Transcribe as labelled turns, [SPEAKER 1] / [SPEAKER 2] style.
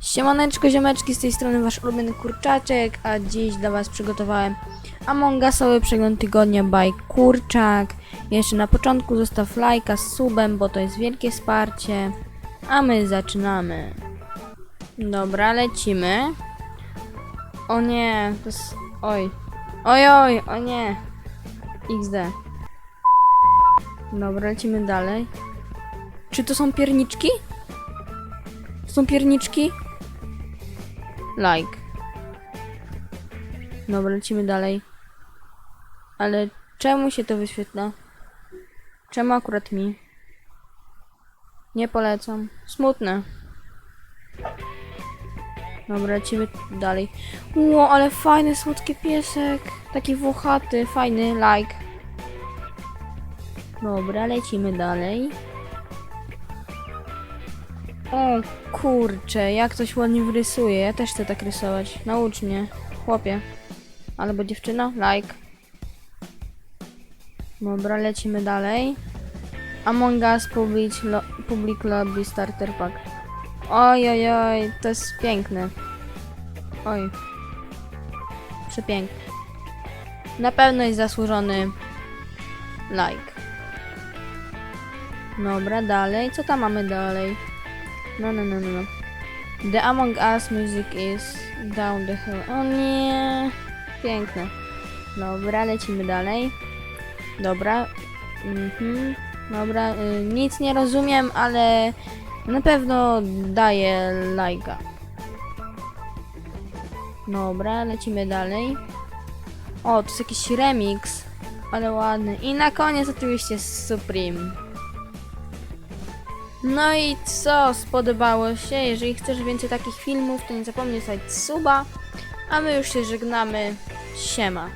[SPEAKER 1] Siemaneczko ziomeczki, z tej strony wasz ulubiony kurczaczek, a dziś dla was przygotowałem Among Usowy przegląd tygodnia by Kurczak. Jeszcze na początku zostaw lajka z subem, bo to jest wielkie wsparcie. A my zaczynamy. Dobra, lecimy. O nie, to jest... Oj. Oj, oj, o nie. XD. Dobra, lecimy dalej. Czy to są pierniczki? Są pierniczki? Like. Dobra, lecimy dalej. Ale czemu się to wyświetla? Czemu akurat mi? Nie polecam. Smutne. Dobra, lecimy dalej. Ło, ale fajny, słodki piesek. Taki włochaty, fajny, like. Dobra, lecimy dalej. O kurcze, jak coś ładnie wrysuje. Ja też chcę tak rysować. Naucz mnie, chłopie. Albo dziewczyna, like. Dobra, lecimy dalej. Among Us Public, lo, public Lobby Starter Pack. Oj, oj, oj, to jest piękne. Oj. Przepiękne. Na pewno jest zasłużony like. Dobra, dalej. Co tam mamy dalej? No, no, no, no. no. The Among Us music is down the hill. O nie. Piękne. Dobra, lecimy dalej. Dobra. Mhm. Dobra, y, nic nie rozumiem, ale na pewno daję lajka. Dobra, lecimy dalej. O, to jest jakiś remix, ale ładny. I na koniec oczywiście Supreme. No i co? Spodobało się? Jeżeli chcesz więcej takich filmów, to nie zapomnij zostawić suba. A my już się żegnamy. Siema.